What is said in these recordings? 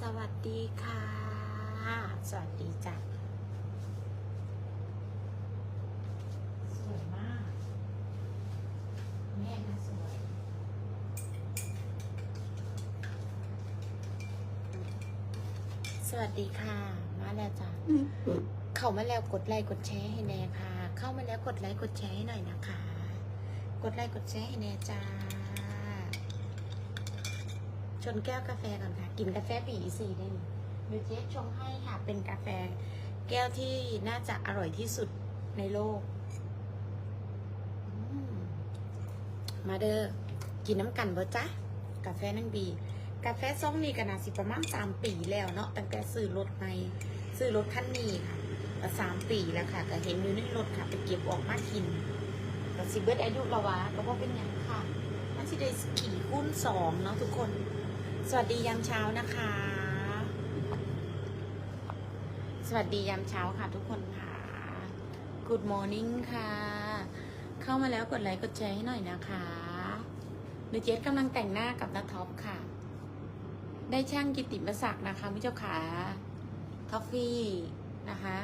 สวัสดีค่ะ สวัสดีจ้ะสวยมาก แม่นะสวยสวัสดีค่ะ มาแล้วจ้ะเข้ามาแล้วกดไลค์กดแชร์ให้แน่ค่ะ เข้ามาแล้วกดไลค์กดแชร์ให้หน่อยนะคะ กดไลค์กดแชร์ให้แน่จ้า ชนแก้วกาแฟก่อนค่ะ กินกาแฟปีสีได้นี่เดี๋ยวเจ๊ชงให้ค่ะ เป็นกาแฟ แก้วที่น่าจะอร่อยที่สุดในโลก มาเด้อ กินน้ำกันบ่จ๊ะ กาแฟนั่งบี กาแฟซ่องนี่ก็น่าสิประมาณสามปีแล้วเนาะ ตั้งแต่ซื้อรถใหม่ซื้อรถคันนี้ค่ะสามปีแล้วค่ะ ก็เห็นอยู่ในรถค่ะ ไปเก็บออกมากินก็สิเบิร์ดอายุละวะก็บ่เป็นยังค่ะ มันสิได้ขี่หุ้นสองเนาะทุกคน สวัสดียามเช้านะคะ สวัสดียามเช้าค่ะทุกคนค่ะ Good morning ค่ะ เข้ามาแล้วกดไลค์กดแชร์ให้หน่อยนะคะหนูเจสกำลังแต่งหน้ากับนาท็อปค่ะ ได้ช่างกิตติมศักดิ์นะคะพี่เจ้าขาท็อฟฟี่นะคะ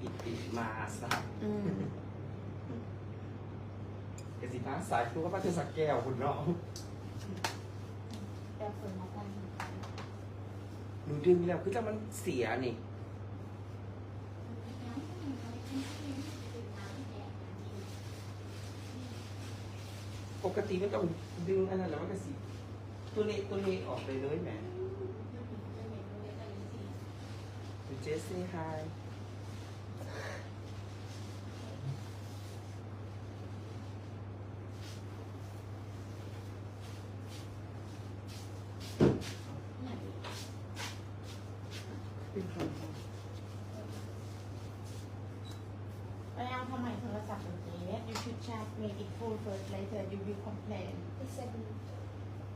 อิติมาสักอืมกสิฟ้าสายคือว่าป้าจะสักแก้วคุณเนาะ แต่ฝนมาตั้งหนูดึงแล้วคือจะมันเสียนี่ ปกติมันต้องดึงอันนั้นแล้วมันก็สิตัวนี้ตัวนี้ออกไปเลยแหมเจสซี่ไฮ ไปเอาทำไมโทรศัพท์ของเจ๊ You should charge me it full first later you will complain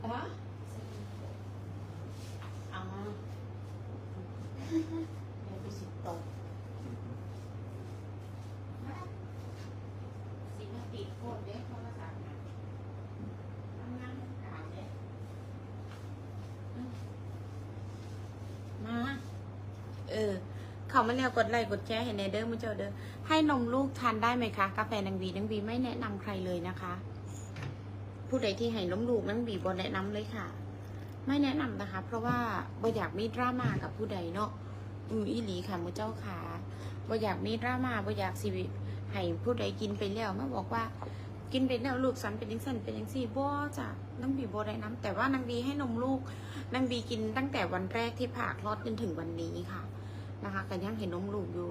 ฮะเอามาเดี๋ยวไปสิตกสิมาติดโคตรเด้โทรศัพท์นะทำงานกาเด้อืมมา เออ เขามาแล้วกดไลค์กดแชร์เห็นในเด้อมุเจ้าเด้อให้นมลูกทานได้ไหมคะ กาแฟนางบีนางบีไม่แนะนำใครเลยนะคะ ผู้ใดที่ให้นมลูกนางบีบนแนะนำเลยค่ะ ไม่แนะนำนะคะ เพราะว่าบ่อยากมีดราม่ากับผู้ใดเนาะอืออีหลีค่ะมุเจ้าค่ะบ่อยากมีดราม่าบ่อยากสิให้ผู้ใดกินไปแล้วมาบอกว่ากินไปแล้วลูกสันเป็นยังสันเป็นยังสี่บ่จ้ะนางบีบ่ได้น้ำแต่ว่านางบีให้นมลูกนางบีกินตั้งแต่วันแรกที่ผ่าคลอดจนถึงวันนี้ค่ะ นะคะกันยังเห็นนมลูกอยู่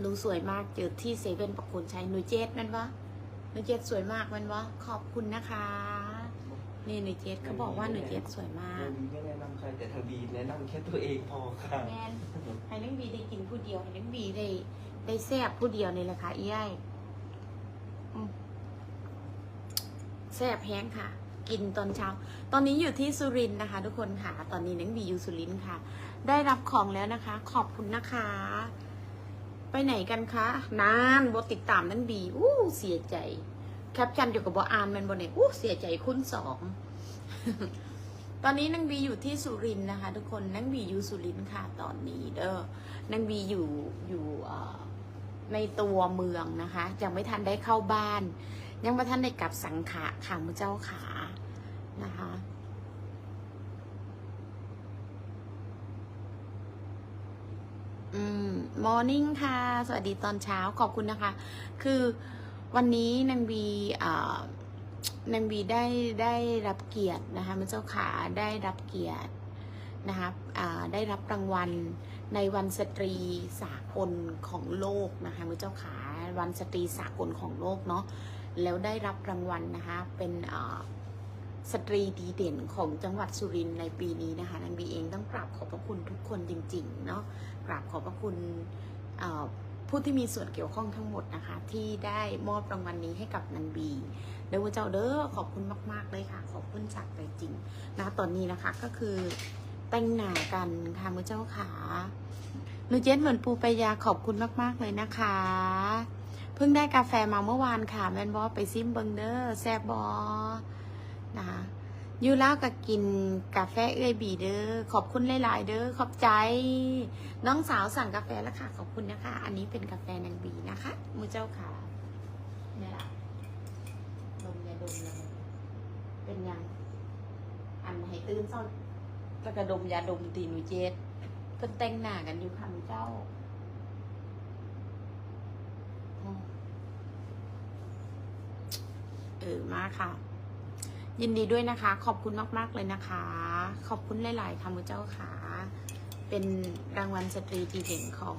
หนูสวยมากเจอที่เซเว่นประคุณชัยหนูเจสแมันวะหนูเจสสวยมากแมันวะขอบคุณนะคะ นี่หนูเจสเขาบอกว่าหนูเจสสวยมาทากงบีไม่แนะนำใครแต่ทางบีแนะนำแค่ตัวเองพอค่ะแมนให้นังบีได้กินผู้เดียวให้นังบีได้ได้แซ่บผู้เดียวนี่แหละค่ะอีไอ้อืมแซ่บแห้งค่ะ กินตอนเช้า ตอนนี้อยู่ที่สุรินทร์นะคะ ทุกคนค่ะ ตอนนี้นังบีอยู่สุรินทร์ค่ะ ได้รับของแล้วนะคะ ขอบคุณนะคะ ไปไหนกันคะ นานบติดตามนังบี อู้เสียใจ แคปชั่นอยู่กับบออานแมันบนเนี่ยอู้เสียใจคุณสอง ตอนนี้นังบีอยู่ที่สุรินทร์นะคะ ทุกคนนังบีอยู่สุรินทร์ค่ะ ตอนนี้เด้อนังบีอยู่อยู่ในตัวเมืองนะคะ ยังไม่ทันได้เข้าบ้านยังไม่ทันได้กลับสังขะค่ะมือเจ้าขา นะคะ อืม มอร์นิ่งค่ะ สวัสดีตอนเช้าขอบคุณนะคะ คือวันนี้นางบีอ่านางบีได้ได้รับเกียรตินะคะมือเจ้าขาได้รับเกียรตินะคะอ่าได้รับรางวัลในวันสตรีสากลของโลกนะคะมือเจ้าขาวันสตรีสากลของโลกเนาะแล้วได้รับรางวัลนะคะเป็นอ่า สตรีดีเด่นของจังหวัดสุรินทร์ในปีนี้นะคะนางบีเองต้องกราบขอบพระคุณทุกคนจริงๆเนาะกราบขอบพระคุณผู้ที่มีส่วนเกี่ยวข้องทั้งหมดนะคะ ที่ได้มอบรางวัลนี้ให้กับนันบีเด้อเจ้าเด้อขอบคุณมาก ๆ เลยค่ะ ขอบคุณจากใจจริงนะตอนนี้นะคะก็คือแต่งหน้ากันค่ะมือเจ้าขาหนูเจนเหมือนปูปายาขอบคุณมาก ๆ เลยนะคะ เพิ่งได้กาแฟมาเมื่อวานค่ะแมนบอไปซิมเบิงเดอร์แซบบอ นะคะยู่แล้วก็กินกาแฟเอ้ยบีเด้อขอบคุณหลายๆเด้อขอบใจ น้องสาวสั่งกาแฟแล้วค่ะ ขอบคุณนะคะ อันนี้เป็นกาแฟนางบีนะคะมือเจ้าค่ะเนี่ยละดมยาดมเลยเป็นยังอันให้ตื่นเศร้าแล้วก็ดมยาดมตีนูเจดเพิ่นแต่งหน้ากันอยู่ค่ะมือเจ้าเออมาค่ะ ยินดีด้วยนะคะ ขอบคุณมาก ๆ เลยนะคะ ขอบคุณหลาย ๆ ค่ะมือเจ้าค่ะ เป็นรางวัลสตรีดีเด่นของ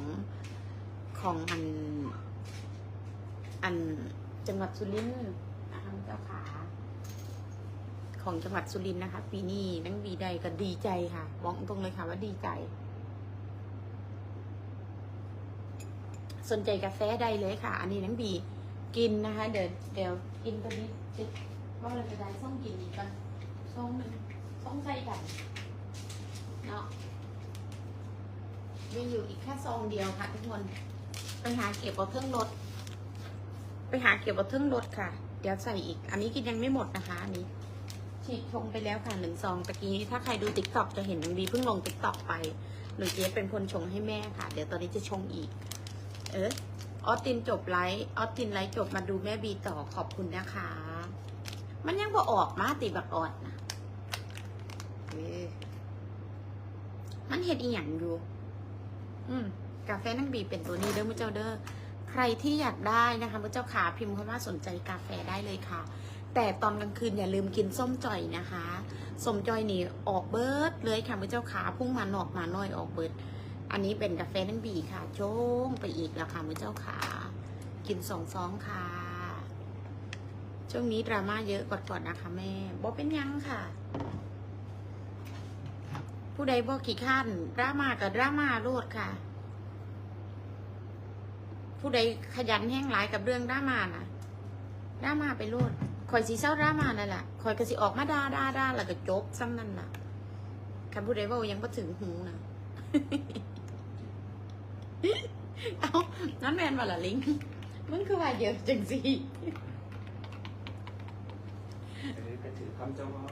ของอันอันจังหวัดสุรินทร์นะคะมือเจ้าค่ะ ของจังหวัดสุรินทร์นะคะ ปีนี้นังบีใดก็ดีใจค่ะบอกตรงเลยค่ะว่าดีใจ สนใจกาแฟใดเลยค่ะ อันนี้นังบีกินนะคะ เดี๋ยวเดี๋ยวกินตัวนี้จะ ว่าเราจะได้ส่งกินอีกกันส่งหนึ่งส่งใส่กันเนาะมีอยู่อีกแค่ซองเดียวค่ะทุกคน ไปหาเก็บเอาเครื่องรถ ไปหาเก็บเอาเครื่องรถค่ะ เดี๋ยวใส่อีก อันนี้กินยังไม่หมดนะคะอันนี้ ฉีดชงไปแล้วค่ะหนึ่งซองตะกี้ถ้าใครดูติ๊กต็อกจะเห็นน้องบีเพิ่งลงติ๊กต็อกไปหนูเจ๊เป็นคนชงให้แม่ค่ะ เดี๋ยวตอนนี้จะชงอีก เออออสตินจบไลฟ์ออสตินไลฟ์จบมาดูแม่บีต่อขอบคุณนะคะ มันยังพอออกมาติบักออดนะเว้ยมันเห็ดอีหยังอยู่ อืม กาแฟนั่งบีเป็นตัวนี้เด้อมุเจ้าเด้อ ใครที่อยากได้นะคะมุเจ้าขาพิมพ์คำว่าสนใจกาแฟได้เลยค่ะ แต่ตอนกลางคืนอย่าลืมกินส้มจ่อยนะคะ ส้มจ่อยนี่ออกเบิร์ดเลยค่ะมุเจ้าขาพุ่งมาหนอกมาน้อยออกเบิร์ดอันนี้เป็นกาแฟนั่งบีค่ะ โจ้งไปอีกแล้วค่ะมุเจ้าขา กินสองซองค่ะ ช่วงนี้ดราม่าเยอะก่อนๆนะคะแม่บอเป็นยังค่ะ ผู้ใดบอกขี้ข้านดราม่ากับดราม่าโลดค่ะ ผู้ใดขยันแห้งหลายกับเรื่องดราม่านะดราม่าไปโลดคอยสีเศร้าดราม่านั่นแหละคอยก็สิออกมาด่าด่าด่าแล้วก็จบซ้ำนั่นล่ะคำผู้ใดเว่ายังบ่ถึงหูนะเอ้านั่นแมนว่าละลิงมันคือว่าเยอะจังสิ เออกระถือ คำเจ้าเว่า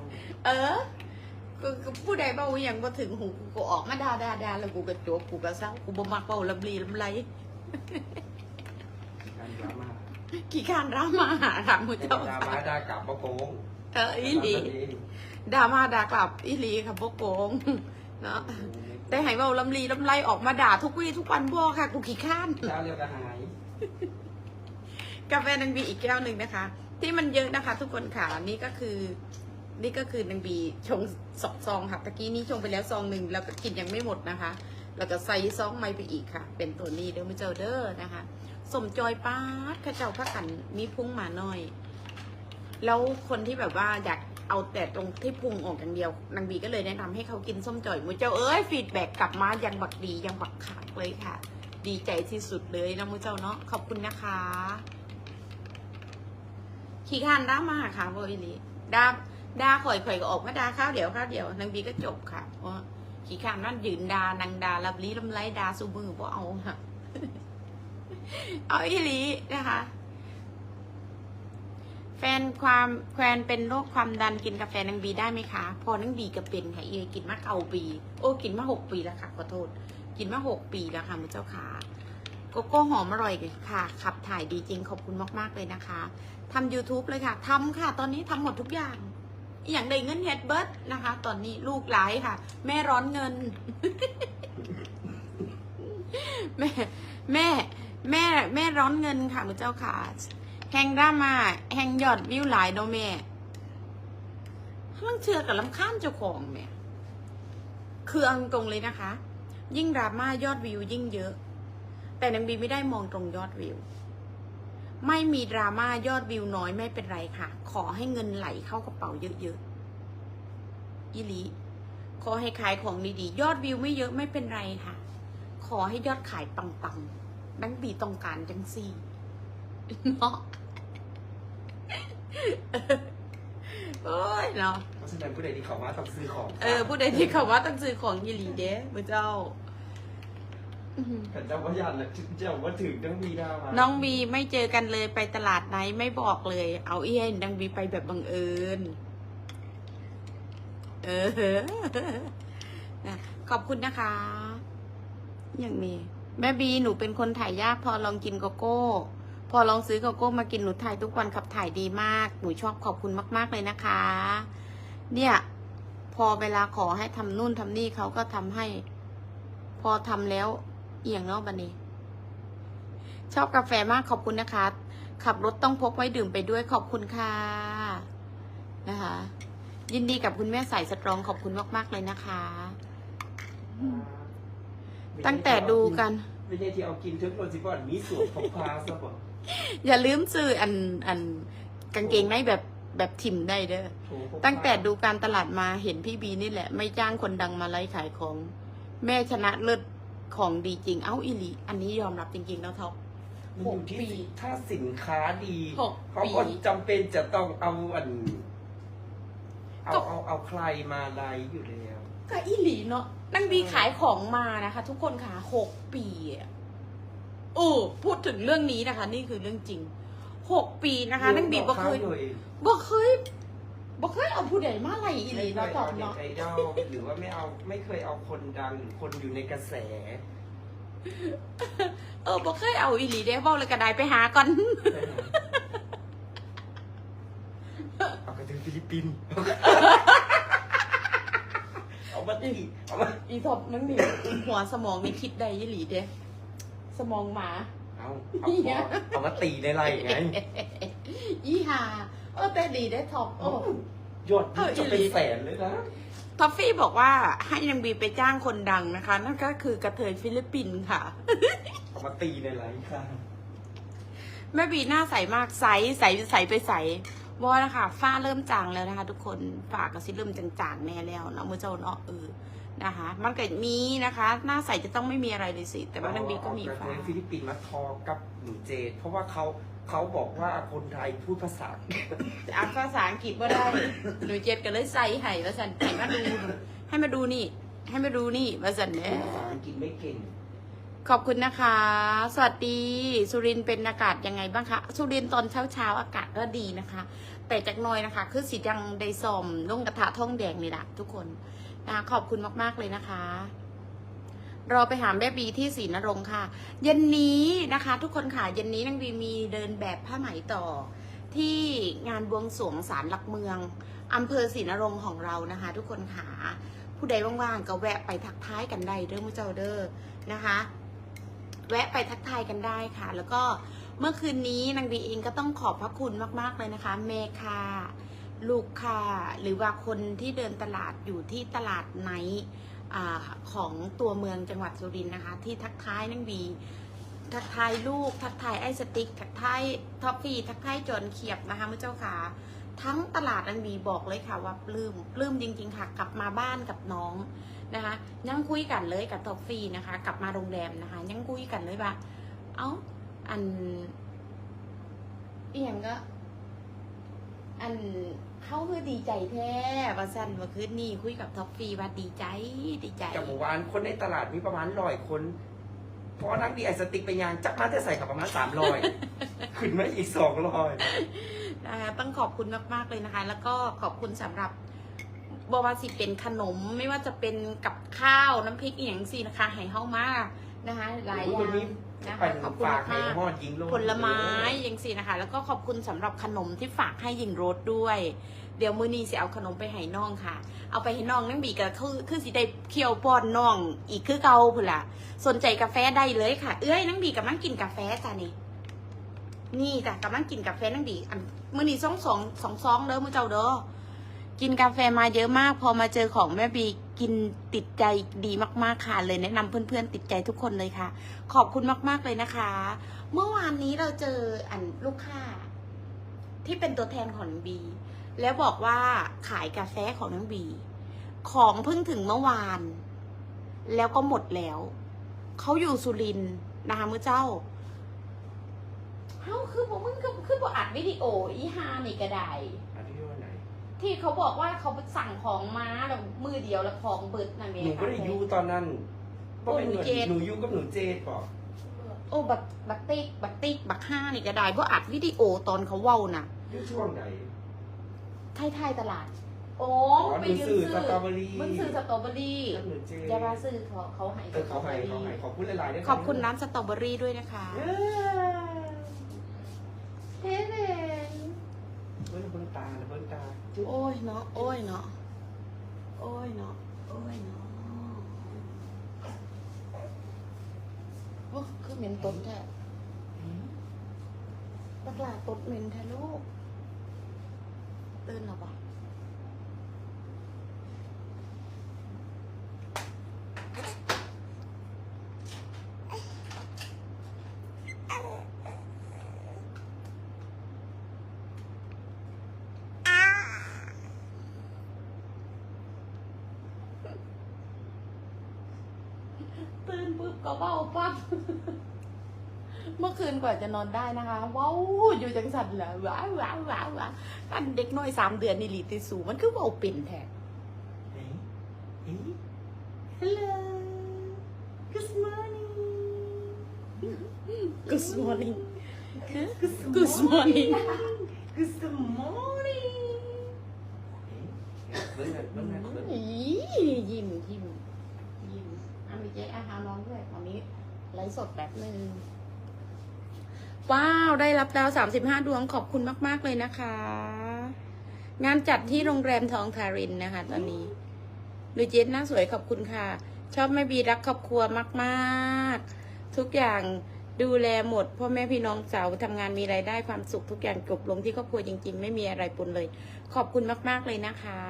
เออกูกูผู้ใดเบาอหย่างบ่ถึงหูกูก็ออกมาด่าด่าด่าแล้วกูก็จบกูก็เศร้ากูบ่มักเบาลำลีลำไรการดราม่าขี้ข้านดราม่าค่ะมือเป็นเจ้าดราม่าด่ากลับมาโกงเอออีหลีดราม่าด่ากลับอีหลีค่ะบ่โกงเนาะแต่ให้เบาลำลีลำไรออกมาด่าทุกวี่ทุกวันบ่ค่ะ กูขี้ข้านเจ้าเรียกกระหายกาแฟนางบีอีกแก้วหนึ่งนะคะ ที่มันเยอะนะคะ ทุกคนค่ะนี่ก็คือ นี่ก็คือนางบีชงสองซองค่ะตะกี้นี้ชงไปแล้วซองหนึ่งแล้วก็กินยังไม่หมดนะคะแล้วก็ใส่ซองใหม่ไปอีกค่ะ เป็นตัวนี้เด้อม่เจอเด้อนะคะ สมจอยป้าดข้าเจ้าพระกันมีพุงหมาหน่อย แล้วคนที่แบบว่าอยากเอาแต่ตรงที่พุงออกอย่างเดียวนางบีก็เลยแนะนำให้เขากินส้มจ่อยมือเจ้าเอ้ยฟีดแบ็กกลับมายังบักดียังบักขากเลยค่ะ ดีใจที่สุดเลยนะมือเจ้าเนาะขอบคุณนะคะ ขี้ข้านด้ามาค่ะโบอิลีด้าด้าข่อยข่อยก็ออกมาด้าข้าวเดียวข้าวเดียวนางบีก็จบค่ะเพราะขี้ข้านนั่นยืนดานางดาลับลีลำไรดาสูมือบ่เอาค่ะเอาอีลีนะคะ แฟนความแฟนเป็นโรคความดันกินกาแฟนางบีได้ไหมคะ พอนางบีก็เป็นค่ะเอกินมาเก้าปี โอ้กินมาหกปีแล้วค่ะขอโทษ กินมาหกปีแล้วค่ะมือเจ้าขาโกโก้หอมอร่อยค่ะขับถ่ายดีจริงขอบคุณมาก ๆ เลยนะคะ ทำ YouTube เลยค่ะทำค่ะ ตอนนี้ทำหมดทุกอย่าง อย่างได้เงินเฮดเบิร์ดนะคะ ตอนนี้ลูกหลายค่ะ แม่ร้อนเงิน แม่แม่แม่แม่ร้อนเงินค่ะมือเจ้าค่ะแหงดรามาแหงยอดวิวหลายโดแม่มันเชื่อกับลำข้ามเจ้าของแม่คืออาตรงเลยนะคะ ยิ่งดราม่ายอดวิวยิ่งเยอะ แต่นางบีไม่ได้มองตรงยอดวิว ไม่มีดราม่ายอดวิวน้อยไม่เป็นไรค่ะ ขอให้เงินไหลเข้ากระเป๋าเยอะๆอีหลีขอให้ขายของดีๆ ยอดวิวไม่เยอะไม่เป็นไรค่ะ ขอให้ยอดขายปังๆนังบีต้องการจังซี่เนาะโอ้ยเนาะเพราะฉะนั้นผู้ใดที่เขามาต้องซื้อของ เออผู้ใดที่เขาว่าต้องซื้อของยีหลีเด้มือเจ้า อื้อหือขันเจ้าว่ายันแหละเจ้าว่าถึงต้องมีดราม่าน้องบีไม่เจอกันเลยไปตลาดไหนไม่บอกเลย เอาเอี้ยนดังบีไปแบบบังเอิญ เออนะขอบคุณนะคะอย่างนี้แม่บีหนูเป็นคนถ่ายยากพอลองกินโกโก้ พอลองซื้อโกโก้มากินหนูถ่ายทุกวันขับถ่ายดีมาก หนูชอบขอบคุณมาก ๆ เลยนะคะ เนี่ย พอเวลาขอให้ทำนู่นทำนี่เขาก็ทำให้ พอทำแล้ว เอียงเนาะบันนี้ ชอบกาแฟมากขอบคุณนะคะ ขับรถต้องพกไว้ดื่มไปด้วยขอบคุณค่ะนะคะ ยินดีกับคุณแม่สายสตรองขอบคุณมาก ๆ เลยนะคะ ตั้งแต่ดูกันไม่ใช่ที่เอากินทุกคนสิก่อนมีส่วนของคลาสบ่อย่าลืมซื้ออันอันกางเกงในแบบแบบทิมได้เด้อโถพกพาตั้งแต่ดูการตลาดมาเห็นพี่บีนี่แหละ ไม่จ้างคนดังมาไล่ขายของ แม่ชนะเลิศ ของดีจริงเอ้าอิลี อันนี้ยอมรับจริงๆแล้วท็อป มันอยู่ที่หกปีถ้าสินค้าดีหกเขาปีก็จำเป็นจะต้องเอาอัน เอาก็ เอาเอาใครมาไลฟ์อยู่แล้ว ก็อิลีเนาะนั่งบีขายของมานะคะ ทุกคนค่ะหกปีอะโอ้พูดถึงเรื่องนี้นะคะ นี่คือเรื่องจริงหกปีนะคะนั่งบีบ่เคยตัวเองบ่เคย บ่เคยเอาผู้ใดมาไล่อิไม่ลีเคเนาะยตอเอาบเน็ตเนาะไอดอลหรือว่าไม่เอาไม่เคยเอาคนดังหรือคนอยู่ในกระแส เออบ่เคยเอาอิลีได้บอกเลยกระไดไปหาก่อน เอากระถึงฟิลิปปินส์เอามาตีเอามาอีทบนั่งบีหัวสมองนี่คิดได้อิลีเด้สมองหมา เอาเอาพอเอามาตีในไรไง อีหาเออแต่ดีได้ท็อปโอ้ ยอดวิวจะเป็นแสนเลยนะ ท็อฟฟี่บอกว่าให้นางบีไปจ้างคนดังนะคะ นั่นก็คือกระเทยฟิลิปปินส์ค่ะ เอามาตีในไรค่ะ แม่บีหน้าใสมากใสใสใสไปใสวอนะคะฝ้าเริ่มจางแล้วนะคะ ทุกคนฝ้าก็สิเริ่มจางๆแน่แล้วเนาะมือเจ้าเนาะเออนะคะ มันเกิดมีนะคะ หน้าใสจะต้องไม่มีอะไรเลยสิ แต่ว่านางบีก็มีเอฝ้ากระเทยฟิลิปปินส์มาทอกับหนูเจดเพราะว่าเขา เขาบอกว่าคนไทยพูดภาษา อ่านภาษาอังกฤษว่าได้ หนูเจ็ดก็เลยใส่ให้ว่าสันให้มาดู ให้มาดูนี่ ให้มาดูนี่ว่าสันเนี่ยภาษาอังกฤษไม่เก่ง ขอบคุณนะคะ สวัสดี สุรินทร์เป็นอากาศยังไงบ้างคะ สุรินทร์ตอนเช้าเช้าๆอากาศก็ดีนะคะ แต่จากหน้อยนะคะ คือสีจังไดซอมลงกระทะท่องแดงนี่แหละทุกคนนะคะขอบคุณมากๆเลยนะคะ รอไปหาแม่บีที่ศรีนรงค์ค่ะ เย็นนี้นะคะ ทุกคนค่ะ เย็นนี้นางบีมีเดินแบบผ้าไหมต่อ ที่งานบวงสรวงศาลหลักเมืองอำเภอศรีนรงค์ของเรานะคะ ทุกคนค่ะผู้ใดว่างๆก็แวะไปทักทายกันได้เด้อมุเจ้าเด้อนะคะ แวะไปทักทายกันได้ค่ะ แล้วก็เมื่อคืนนี้นางบีเองก็ต้องขอบพระคุณมากๆเลยนะคะ เมคาลูกค้าหรือว่าคนที่เดินตลาดอยู่ที่ตลาดไหน อของตัวเมืองจังหวัดสุรินทร์นะคะ ที่ทักทายนางบีทักทายลูก ทักทายไอ้สติ๊กทักทายท็อฟฟี่ทักทายจนเขียบนะคะมุเจ้าค่ะทั้งตลาดนางบีบอกเลยค่ะว่าปลื้มปลื้มจริง ๆ ค่ะ กลับมาบ้านกับน้องนะคะยังคุยกันเลยกับท็อฟฟี่นะคะ กลับมาโรงแรมนะคะ ยังคุยกันเลยว่าเอ้าอันอีหยังก็ อัน เขาคือดีใจแท้ว่าสั้นว่าคืนนี่คุยกับท็อฟฟี่ว่าดีใจดีใจจากหมู่บ้านคนในตลาดมีประมาณร้อยคนเพราะนักดีไอสติกไปยางจักมาจะใส่กับประมาณสามร้อยขึ้นมาอีกสองร้อยนะคะต้องขอบคุณมากๆเลยนะคะ แล้วก็ขอบคุณสำหรับบวาสิเป็นขนมไม่ว่าจะเป็นกับข้าวน้ำพริกอหย่างสินะคะให้เฮามานะคะหลายอย่าง นะคะเป็นขอบคุณฝากให้มากหอดยิงลงผลไม้อย่างสินะคะ แล้วก็ขอบคุณสำหรับขนมที่ฝากให้ยิงโรสด้วย เดี๋ยวมือนี้สิเอาขนมไปให้น้องค่ะ เอาไปให้น้องนั่งบีกับคือคือสิได้เคี่ยวป้อนน้อง อีกคือเก่าพุ่นล่ะสนใจกาแฟได้เลยค่ะ เอ้ยนั่งบีกับนั่งกินกาแฟจ้ะนี่นี่จ้ะกำลังกินกาแฟนั่งดีอันมื่อนี้สองสองสองซองเด้อมื่อเจ้าเด้อกินกาแฟมาเยอะมาก พอมาเจอของแม่บี กินติดใจดีมากๆค่ะเลยแนะนำเพื่อนๆติดใจทุกคนเลยค่ะ ขอบคุณมากๆเลยนะคะ เมื่อวานนี้เราเจออันลูกค้า ที่เป็นตัวแทนของบี แล้วบอกว่าขายกาแฟของนางบี ของเพิ่งถึงเมื่อวาน แล้วก็หมดแล้ว เขาอยู่สุรินนะคะมือเจ้าเฮ้าคือบอกมึงคือคือบอกอัดวิดีโออีฮานี่ก็ได้อันนี้ว่าไหน ที่เขาบอกว่าเขาไปสั่งของมาแล้วมือเดียวแล้วของเบิดนะเมหนูก็ได้ยูตอนนั้นเพราะเป็นโอ้หนูเหมือนเจดหนูยูกับหนูเจดบอกโอ้บักบักติ๊กบักติ๊กบักห้านี่ก็ได้เพราะอัดวิดีโอตอนเขาเว้าน่ะยูช่วงไหนท้ายๆตลาด โอ้อ๋อไปหนูยืนสื่อซื้สตรอเบอรี่มึงซื้อสตรอเบอรี่หนูเจอย่ามาซื้อเขาเขาให้เออเขาให้เขาให้ขอบคุณหลายๆด้วยขอบคุณร้านสตรอเบอรี่ด้วยนะคะเออเฮ้เด่น เบิ้ลเบิ้ลตาเบิ้ลตา โอ้ยเนาะ โอ้ยเนาะ โอ้ยเนาะ โอ้ยเนาะโอ้คือเหม็นตดแท้ปักหลาตดเหม็นแท้ลูกตื่นหรอปะตื่นปุ๊บก็เบ้า ปั๊บเมื่อคืนกว่าจะนอนได้นะคะว้าวอยู่จังสันเหรอว้าวว้าวว้าวว้าวอันเด็กน้อยสามเดือนนี่หลีติสูมันคือเว่าเป็นแท้เฮ้ยเฮ้ย Hello Good morning Good morning Good morning Good morning เบิ้ลเบิ้ลเบิ้ลอียิ้มยิ้มยิ้มอะมีเจ๊อาหารน้องด้วยตอนนี้ ไลฟ์สดแบบนึงว้าว ได้รับดาวสามสิบห้าดวงขอบคุณมาก ๆ เลยนะคะ งานจัดที่โรงแรมทองทารินนะคะ ตอนนี้ดูเจนหน้าสวยขอบคุณค่ะ ชอบแม่บีรักครอบครัวมาก ๆ ทุกอย่างดูแลหมดพ่อแม่พี่น้องสาวทำงานมีรายได้ความสุขทุกอย่างจบลงที่ครอบครัวจริง ๆ ไม่มีอะไรปนเลย ขอบคุณมาก ๆ เลยนะคะ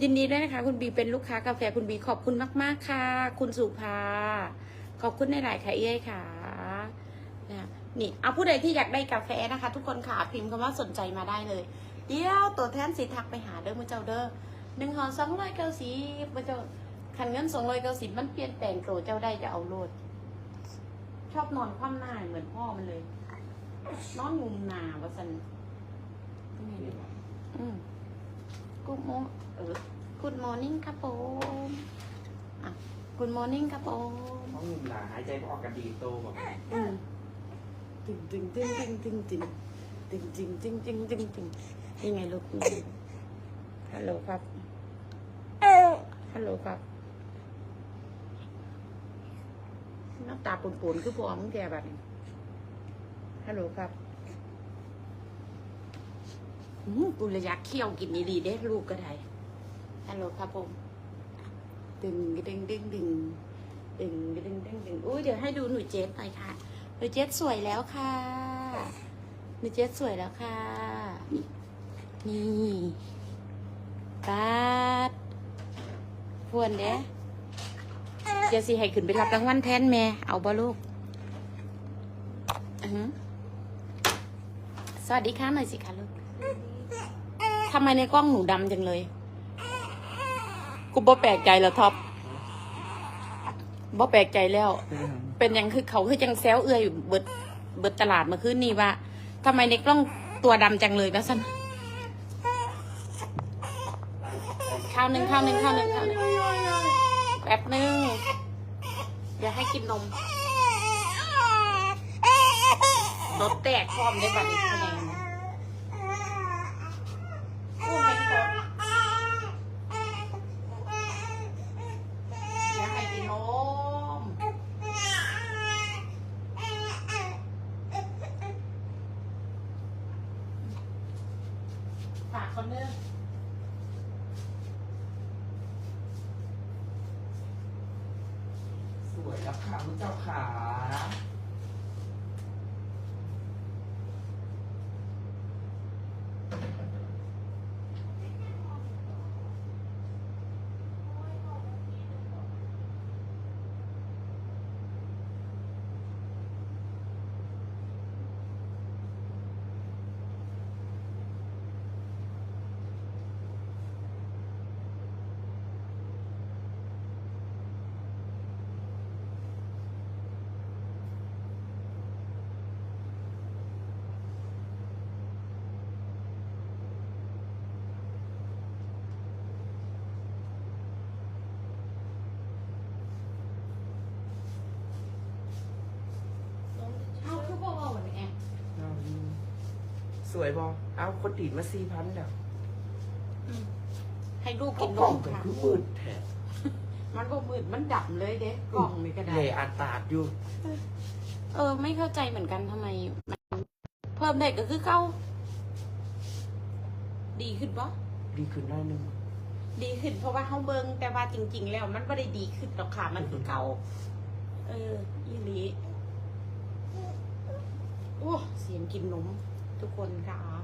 ยินดีด้วยนะคะ คุณบีเป็นลูกค้ากาแฟคุณบีขอบคุณมาก ๆ ค่ะ คุณสุภา ขอบคุณในหลายๆค่ะเอ้ยค่ะนะนี่เอาผู้ใดที่อยากได้กาแฟนะคะ ทุกคนค่ะพิมพ์คำว่าสนใจมาได้เลย เดี๋ยวตัวแทนสิทักไปหาเด้อมือเจ้าเด้อหนึ่งห่อสองร้อยเก้าสิบมือเจ้าขันเงินสองร้อยเก้าสิบมันเปลี่ยนแปลงตัวเจ้าได้จะเอาโลด ชอบนอนคว่ำหน้าเหมือนพ่อมันเลย นอนงุมหนาวะสันเป็นไงเนี่ยอืมกูโมเออ Good morning ครับผมอะ Good morning ครับผมห้องหนุ่มหลาหายใจไม่ออกกันดีโตแบบอืมตึงตึงตึงตึงตึงตึงตึงตึงตึงตึงตึงตึงยังไงลูกฮัลโหลครับฮัลโหลครับหน้าตาปุ่นๆคือพอมึงแกแบบนี้ฮัลโหลครับอืมกูเลยอยากเคี่ยวกินดีๆเด้ลูกก็ได้ฮัลโหลครับผม ดึงดึงดึงดึงดึงดึงดึงดึงอุ้ยเดี๋ยวให้ดูหนูเจสหน่อยค่ะหนูเจสสวยแล้วค่ะ หนูเจสสวยแล้วค่ะ นี่ปาดพวนเด้เดี๋ยวสิให้ขึ้นไปรับรางวัลแทนแม่ เอาบ่ลูกสวัสดีค่ะหน่อยสิคะลูกทำไมในกล้องหนูดำจังเลย กูบ่แปลกใจแล้วท็อปบ่แปลกใจแล้ว เป็นยังคือเขาคือจังแซวเอื้อยเบิดเบิดตลาดมื่อคืนนี้ว่าทำไมในกล้องตัวดำจังเลยนะสันข้าวหนึ่งข้าวหนึ่งข้าวหนึ่งข้าวหนึ่งแป๊บหนึ่งอยาให้กินนมรถแตกพร้อมได้บัดนี้ับขาลูกเจ้าขา สวยบอเอาคนดีดมาสี่พันแล้วอืมให้ลูกกิกินนนนมมกันค่ะ คือมืดแท้มันก็มืดมันดับเลยเด้กล่องนี่ก็ได้ เหล่อาตาดอยู่เออ ไม่เข้าใจเหมือนกันทำไมมันเพิ่มได้ก็คือเก้า ดีขึ้นปะดีขึ้นหน้อยนึงดีขึ้นเพราะว่าเขาเบิงแต่ว่าจริง ๆ แล้ว มันไม่ได้ดีขึ้นหรอกค่ะมันคือเก่าเอออีหลีโอ้เสียงกินนม ทุกคนค่ะ